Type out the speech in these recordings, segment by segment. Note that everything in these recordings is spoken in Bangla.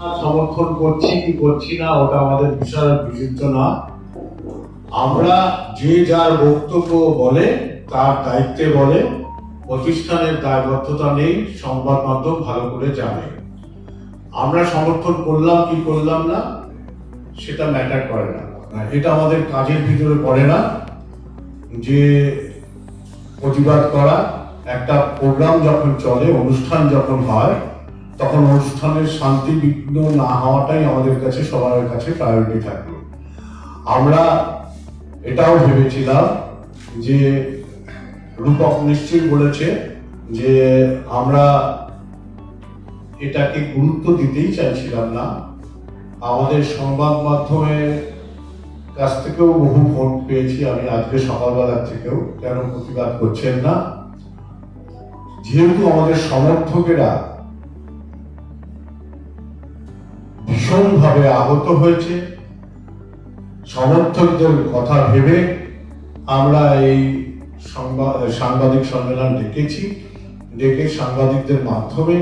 সমর্থন করছি কি করছি না, ওটা আমাদের বিষয় বিচিত্র না। আমরা যে যার বক্তব্য বলে, তার দায়িত্বে বলে, প্রতিষ্ঠানের দায়বদ্ধতা নেই, সংবাদ মাধ্যম ভালো করে জানে। আমরা সমর্থন করলাম কি করলাম না, সেটা ম্যাটার করে না। এটা আমাদের কাজের ভিতরে পড়ে না, যে প্রতিবাদ করা, একটা প্রোগ্রাম যখন চলে, অনুষ্ঠান যখন হয় তখন অনুষ্ঠানের শান্তি বিঘ্ন না হওয়াটাই আমাদের কাছে, সবার কাছে প্রায়োরিটি থাকবে আমরা এটাও ভেবেছিলাম যে রূপক নিশ্চয়ই বলেছে যে আমরা এটাকে গুরুত্ব দিতেই চাইছিলাম না। আমাদের সংবাদ মাধ্যমে কাছ থেকেও বহু ফোন পেয়েছি আমি আজকে সকালবেলার থেকেও, কেন প্রতিবাদ করছেন না? যেহেতু আমাদের সমর্থকেরা ভীষণভাবে আহত হয়েছে। সমর্থকদের কথা ভেবে আমরা এই সাংবাদিক সম্মেলন ডেকেছি। ডেকে সাংবাদিকদের মাধ্যমে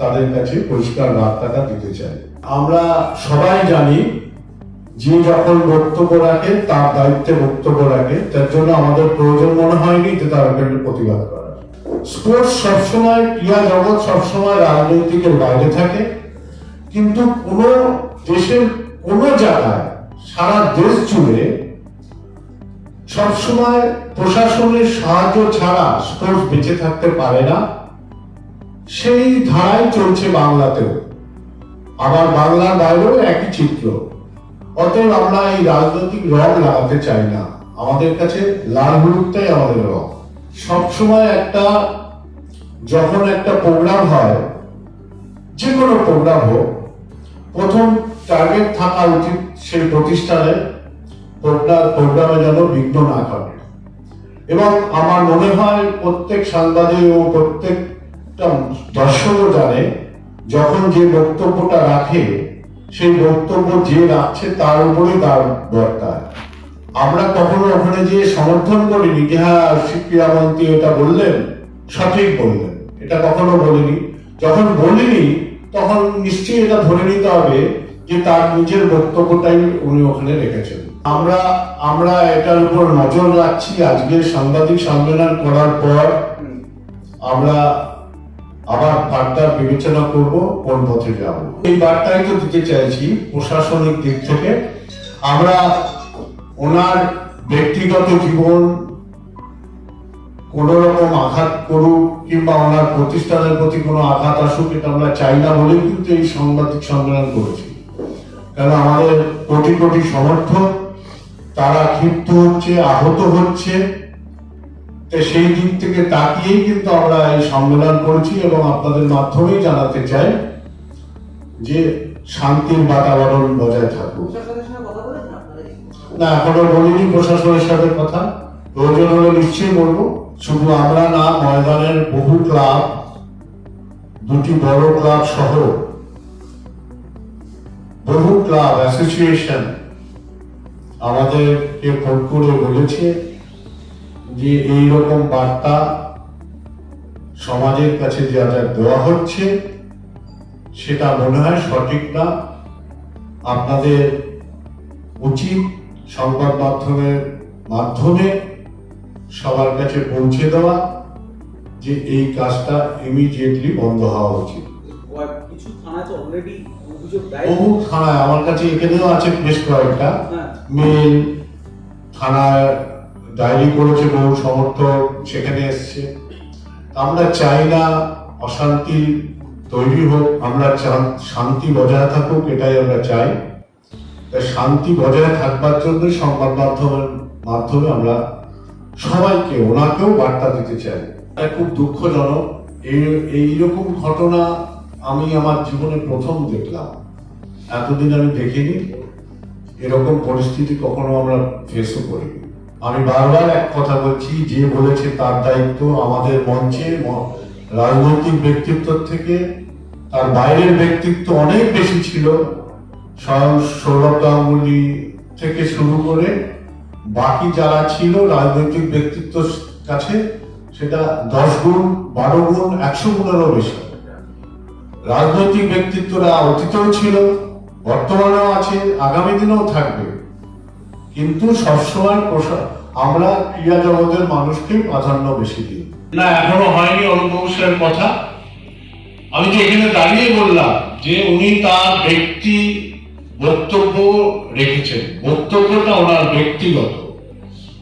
তাদের কাছে পরিষ্কার বার্তাটা দিতে চাই। আমরা সবাই জানি, যে যখন বক্তব্য রাখে, তার দায়িত্বে বক্তব্য রাখে। তার জন্য আমাদের প্রয়োজন মনে হয়নি যে তার একটা প্রতিবাদ করা। স্পোর্টস সবসময়, ক্রীড়া জগৎ সবসময় রাজনৈতিকের বাইরে থাকে। কিন্তু কোন দেশের কোন জায়গায় সারা দেশ জুড়ে সবসময় প্রশাসনের সাহায্য ছাড়া স্পোর্টস বেঁচে থাকতে পারে না। সেই ধারাই চলছে বাংলাতেও। আবার বাংলার বাইরেও একই চিত্র। অতএব আমরা এই রাজনৈতিক রং লাগাতে চাই না। আমাদের কাছে লাল হলুদটাই আমাদের রং। সবসময় একটা, যখন একটা প্রোগ্রাম হয়, যে কোনো প্রোগ্রাম হোক টার্গেট থাকা উচিত সেই প্রতিষ্ঠানে প্রোগ্রামে যেন বিঘ্ন না ঘটে। এবং আমার মনে হয় প্রত্যেক সাংবাদিক ও প্রত্যেকটা দর্শকও জানে, যখন যে বক্তব্যটা রাখে, সেই বক্তব্য যে রাখছে তার উপরেই তার বর্তায়। আমরা কখনো ওখানে যে সমর্থন করিনি যে হ্যাঁ ক্রীড়ামন্ত্রী এটা বললেন, সঠিক বললেন। এটা কখনো বলিনি। যখন বলিনি, তখন নিশ্চয়ই এটা ধরে নিতে হবে যে তার নিজের বক্তব্যটাই উনি ওখানে রেখেছেন। আমরা আমরা এটার উপর নজর রাখছি আজকে সাংবাদিক সম্মেলন করার পর। আমরা আবার বার্তা বিবেচনা করব, কোন পথে যাব। এই বার্তাই তো দিতে চাইছি প্রশাসনিক দিক থেকে। আমরা ওনার ব্যক্তিগত জীবন কোন রকম আঘাত করুক কিংবা ওনার প্রতিষ্ঠানের প্রতি কোনো আঘাত আসুক, এটা আমরা চাই না বলে কিন্তু এই সাংবাদিক সম্মেলন করেছি। কারণ আমাদের কোটি কোটি সমর্থক, তারা ক্ষিপ্ত হচ্ছে, আহত হচ্ছে। সেই দিক থেকে তাকিয়েই কিন্তু আমরা এই সম্মেলন করেছি এবং আপনাদের মাধ্যমেই জানাতে চাই যে শান্তির বাতাবরণ বজায় থাকুক? না, এখনও বলিনি প্রশাসনের সাথে কথা। প্রয়োজন হলে নিশ্চয়ই বলব। শুধু আমরা না, ময়দানের বহু ক্লাব, দুটি বড় ক্লাব সহ বহু ক্লাব অ্যাসোসিয়েশন আমাদেরকে ফোন করে বলেছে যে এই রকম বার্তা সমাজের কাছে যা যা দেওয়া হচ্ছে, সেটা মনে হয় সঠিক না। আপনাদের উচিত সংবাদ মাধ্যমের মাধ্যমে সবার কাছে পৌঁছে দেওয়া যে এই কাজটা ইমিডিয়েটলি বন্ধ হওয়া উচিত। কিছু থানায় তো অলরেডি বহু থানায় আমার কাছে এখানেও আছে বেশ কয়েকটা। হ্যাঁ। মেল থানায় ডায়েরি করেছে বহু সমর্থক সেখানে এসছে। আমরা চাই না অশান্তি তৈরি হোক আমরা শান্তি বজায় থাকুক এটাই আমরা চাই। তাই শান্তি বজায় থাকবার জন্য সংবাদ মাধ্যমের মাধ্যমে আমরা সবাইকে ওনাকেও বার্তা দিতে চাই। খুব দুঃখজনক। এই এইরকম ঘটনা আমি আমার জীবনে প্রথম দেখলাম। এতদিন আমি দেখিনি। এরকম পরিস্থিতি কখনো আমরা ফেসও করিনি। আমি বারবার এক কথা বলছি, যে বলেছে তার দায়িত্ব আমাদের মঞ্চে রাজনৈতিক ব্যক্তিত্ব থেকে। তার বাইরের ব্যক্তিত্ব অনেক বেশি ছিল। স্বয়ং সৌরভ গাঙ্গুলি থেকে শুরু করে বাকি যারা ছিল রাজনৈতিক ব্যক্তিত্ব কাছে, সেটা দশ গুণ, বারো গুণ, একশো গুণেরও বেশি। রাজনৈতিক ব্যক্তিত্বরা অতীতেও ছিল, বর্তমানেও আছে, আগামী দিনেও থাকবে। কিন্তু সবসময় প্রসা- আমরা ক্রিয়া জগতের মানুষকেই প্রাধান্য বেশি দিই। না, এখনও হয়নি অনুপ্রবেশের কথা। আমি যে এখানে দাঁড়িয়ে বললাম যে উনি তার ব্যক্তি বক্তব্য রেখেছেন। বক্তব্যটা ওনার ব্যক্তিগত।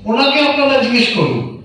ওনাকে আপনারা জিজ্ঞেস করুন।